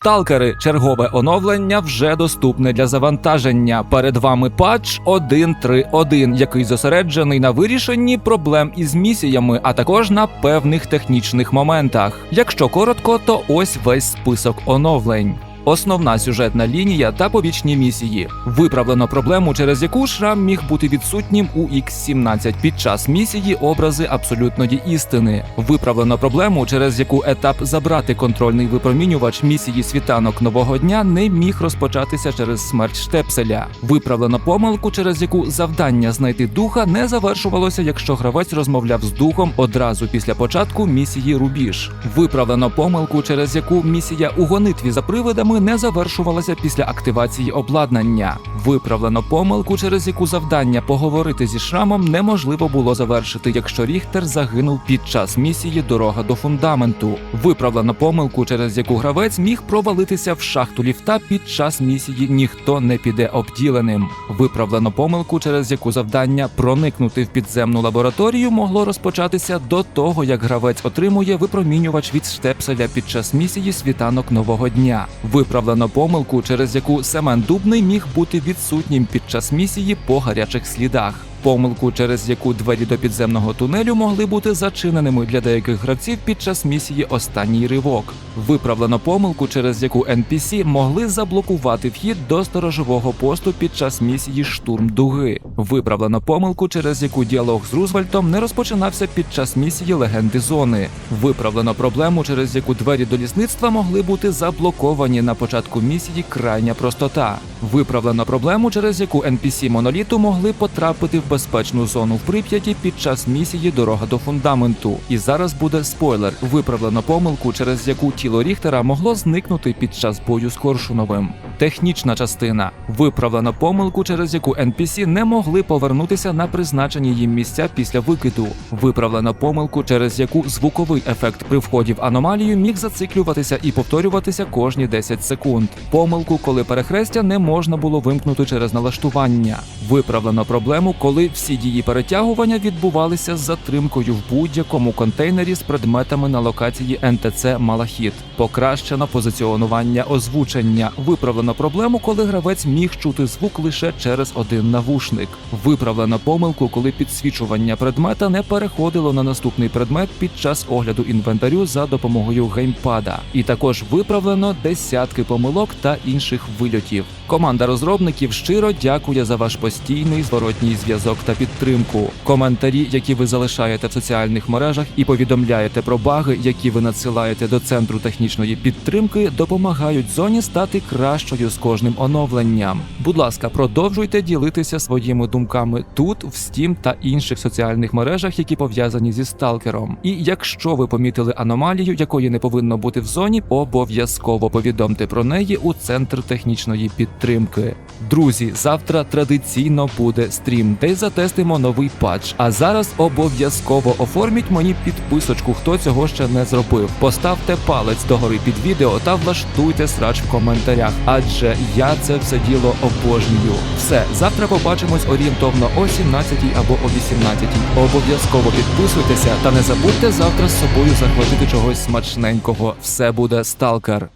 Сталкери, чергове оновлення вже доступне для завантаження. Перед вами патч 1.3.1, який зосереджений на вирішенні проблем із місіями, а також на певних технічних моментах. Якщо коротко, то ось весь список оновлень. Основна сюжетна лінія та побічні місії. Виправлено проблему, через яку шрам міг бути відсутнім у X17 під час місії образи абсолютної істини. Виправлено проблему, через яку етап забрати контрольний випромінювач місії світанок нового дня не міг розпочатися через смерть штепселя. Виправлено помилку, через яку завдання знайти духа не завершувалося, якщо гравець розмовляв з духом одразу після початку місії Рубіж. Виправлено помилку, через яку місія у гонитві за привидами не завершувалася після активації обладнання. Виправлено помилку, через яку завдання поговорити зі шрамом неможливо було завершити, якщо Ріхтер загинув під час місії Дорога до фундаменту. Виправлено помилку, через яку гравець міг провалитися в шахту ліфта під час місії Ніхто не піде обділеним. Виправлено помилку, через яку завдання проникнути в підземну лабораторію могло розпочатися до того, як гравець отримує випромінювач від штепселя під час місії світанок нового дня. Виправлено помилку, через яку Семен Дубний міг бути відсутнім під час місії по гарячих слідах. Помилку, через яку двері до підземного тунелю могли бути зачиненими для деяких гравців під час місії Останній ривок. Виправлено помилку, через яку NPC могли заблокувати вхід до сторожового посту під час місії Штурм Дуги. Виправлено помилку, через яку діалог з Рузвельтом не розпочинався під час місії Легенди Зони. Виправлено проблему, через яку двері до лісництва могли бути заблоковані на початку місії Крайня простота. Виправлено проблему, через яку NPC моноліту могли потрапити в безпечну зону в Прип'яті під час місії Дорога до фундаменту. І зараз буде спойлер. Виправлено помилку, через яку тіло Ріхтера могло зникнути під час бою з Коршуновим. Технічна частина виправлено помилку, через яку NPC не могли повернутися на призначені їм місця після викиду. Виправлено помилку, через яку звуковий ефект при вході в аномалію міг зациклюватися і повторюватися кожні 10 секунд. Помилку, коли перехрестя не можна було вимкнути через налаштування. Виправлено проблему, коли всі дії перетягування відбувалися з затримкою в будь-якому контейнері з предметами на локації НТЦ Малахіт. Покращено позиціонування озвучення. Виправлено проблему, коли гравець міг чути звук лише через один навушник. Виправлено помилку, коли підсвічування предмета не переходило на наступний предмет під час огляду інвентарю за допомогою геймпада. І також виправлено десятки помилок та інших вильотів. Команда розробників щиро дякує за ваш постійний зворотній зв'язок та підтримку. Коментарі, які ви залишаєте в соціальних мережах, і повідомляєте про баги, які ви надсилаєте до центру технічної підтримки, допомагають зоні стати кращою з кожним оновленням. Будь ласка, продовжуйте ділитися своїми думками тут, в Steam та інших соціальних мережах, які пов'язані зі сталкером. І якщо ви помітили аномалію, якої не повинно бути в зоні, обов'язково повідомте про неї у центр технічної підтримки. Друзі, завтра традиційно буде стрім, де затестимо новий патч. А зараз обов'язково оформіть мені підписочку, хто цього ще не зробив. Поставте палець догори під відео та влаштуйте срач в коментарях, адже я це все діло обожнюю. Все, завтра побачимось орієнтовно о 17 або о 18. Обов'язково підписуйтеся та не забудьте завтра з собою захватити чогось смачненького. Все буде сталкер.